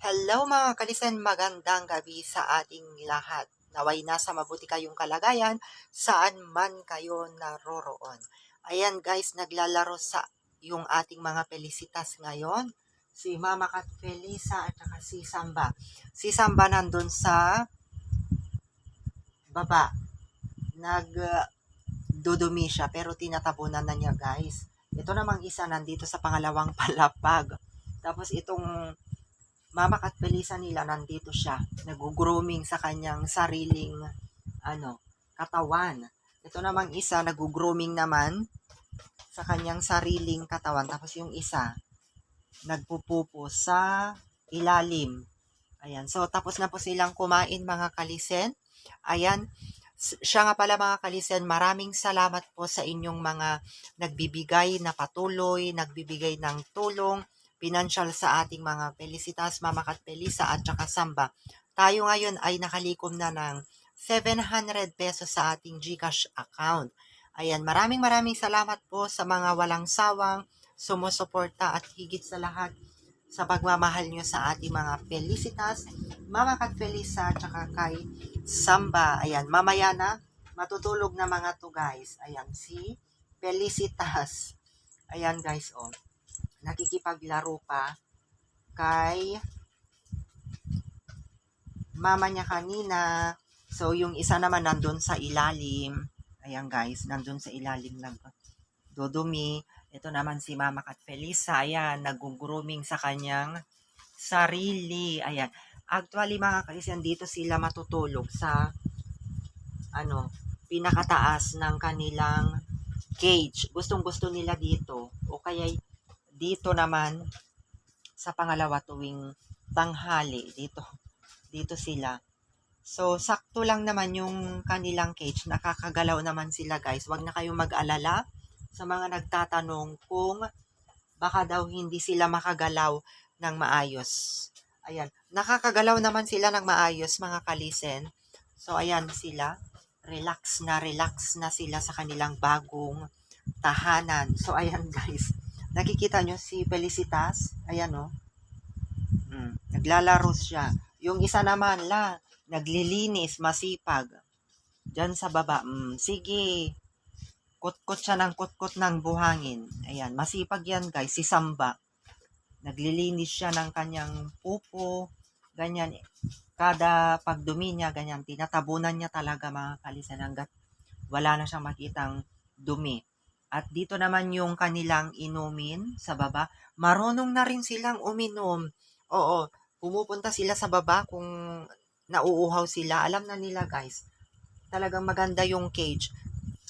Hello mga kalisan, magandang gabi sa ating lahat. Naway nasa mabuti kayong kalagayan saan man kayo naroroon. Ayan guys, naglalaro sa yung ating mga pelisitas ngayon. Si Mama Kat Felisa at saka si Samba. Si Samba nandun sa baba. Nag uh, dudumi siya pero tinatabunan na niya guys. Ito namang isa nandito sa pangalawang palapag. Tapos itong Mama at Felisa nila nandito siya, nag-grooming sa kanyang sariling ano, katawan. Ito namang isa nag-grooming naman sa kanyang sariling katawan. Tapos yung isa nagpupupo sa ilalim. Ayan. So tapos na po silang kumain mga kalisen. Ayan. Siya nga pala mga kalisen, maraming salamat po sa inyong mga nagbibigay na patuloy, nagbibigay ng tulong financial sa ating mga Felicitas, Mama Kat Pelisa at saka Samba. Tayo ngayon ay nakalikom na ng 700 pesos sa ating GCash account. Ayan, maraming maraming salamat po sa mga walang sawang sumusuporta at higit sa lahat sa pagmamahal nyo sa ating mga Felicitas, Mama Kat Felisa at saka kay Samba. Ayan, mamaya na matutulog na mga to guys. Ayan, si Felicitas. Ayan guys, oh nakikipaglaro pa kay mama niya kanina. So, yung isa naman nandun sa ilalim. Ayan guys, nandun sa ilalim lang. Dudumi. Ito naman si Mama Kat Felisa. Ayan, nag-grooming sa kanyang sarili. Ayan. Actually, mga kaisan, dito sila matutulog sa ano, pinakataas ng kanilang cage. Gustong gusto nila dito. O kaya dito naman, sa pangalawa tuwing tanghali, dito, dito sila. So, sakto lang naman yung kanilang cage. Nakakagalaw naman sila guys. Huwag na kayong mag-alala sa mga nagtatanong kung baka daw hindi sila makagalaw ng maayos. Ayan. Nakakagalaw naman sila ng maayos mga kalisen. So, ayan sila. Relax na relax na sila sa kanilang bagong tahanan. So, ayan guys. Nakikita nyo si Felicitas? Ayan o. Oh. Mm, naglalaro siya. Yung isa naman la, naglilinis, masipag. Diyan sa baba. Mm, sige. Kutkot siya ng kutkot ng buhangin. Ayan, masipag yan guys, si Samba. Naglilinis siya ng kanyang pupo. Ganyan. Kada pagdumi niya, ganyan. Tinatabunan niya talaga mga kalisan hanggat wala na siyang makitang dumi. At dito naman yung kanilang inumin sa baba. Marunong na rin silang uminom. Oo, pumupunta sila sa baba kung nauuhaw sila. Alam na nila guys. Talagang maganda yung cage.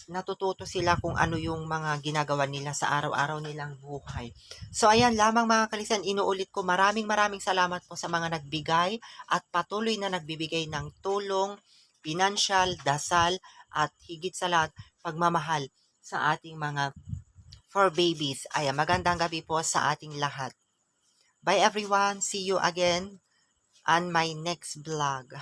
Natututo sila kung ano yung mga ginagawa nila sa araw-araw nilang buhay. So ayan lamang mga kalisan, inuulit ko maraming maraming salamat po sa mga nagbigay at patuloy na nagbibigay ng tulong, financial, dasal at higit sa lahat, pagmamahal sa ating mga for babies. Ayan, magandang gabi po sa ating lahat. Bye everyone. See you again on my next vlog.